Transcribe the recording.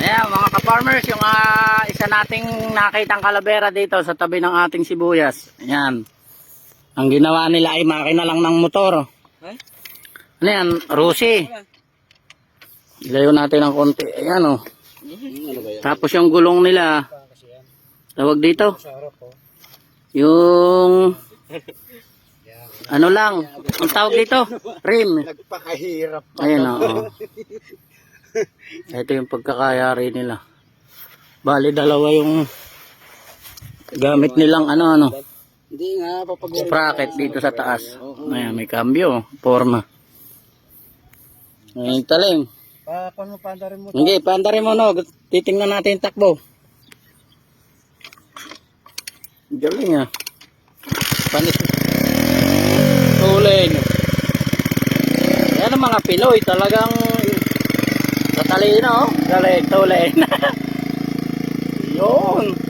Ayan, mga ka-farmers, yung ah, isa nating nakitang kalabera dito sa tabi ng ating sibuyas. Ayan. Ang ginawa nila ay makina lang ng motor. Ay? Ano yan? Rusi. Ilayo natin ng konti. Ayan o. Ano ba yan? Tapos yung gulong nila, tawag dito. Yung, ano lang, ang tawag dito, rim. Nagpakahirap. Ayan o. Ito yung pagkakayari nila. Bali, dalawa yung gamit nilang ano, ano, Hindi nga, papag sprocket dito sa taas. Ayan, may cambio, forma. Ayan, taling. Pa, paano mo? Hindi, paandarin mo no. Titingnan natin yung takbo. Galing ah. Panis. Tulin. Yan ang mga Pinoy. Talagang sa talino. oh. Galing, tulin. Yun.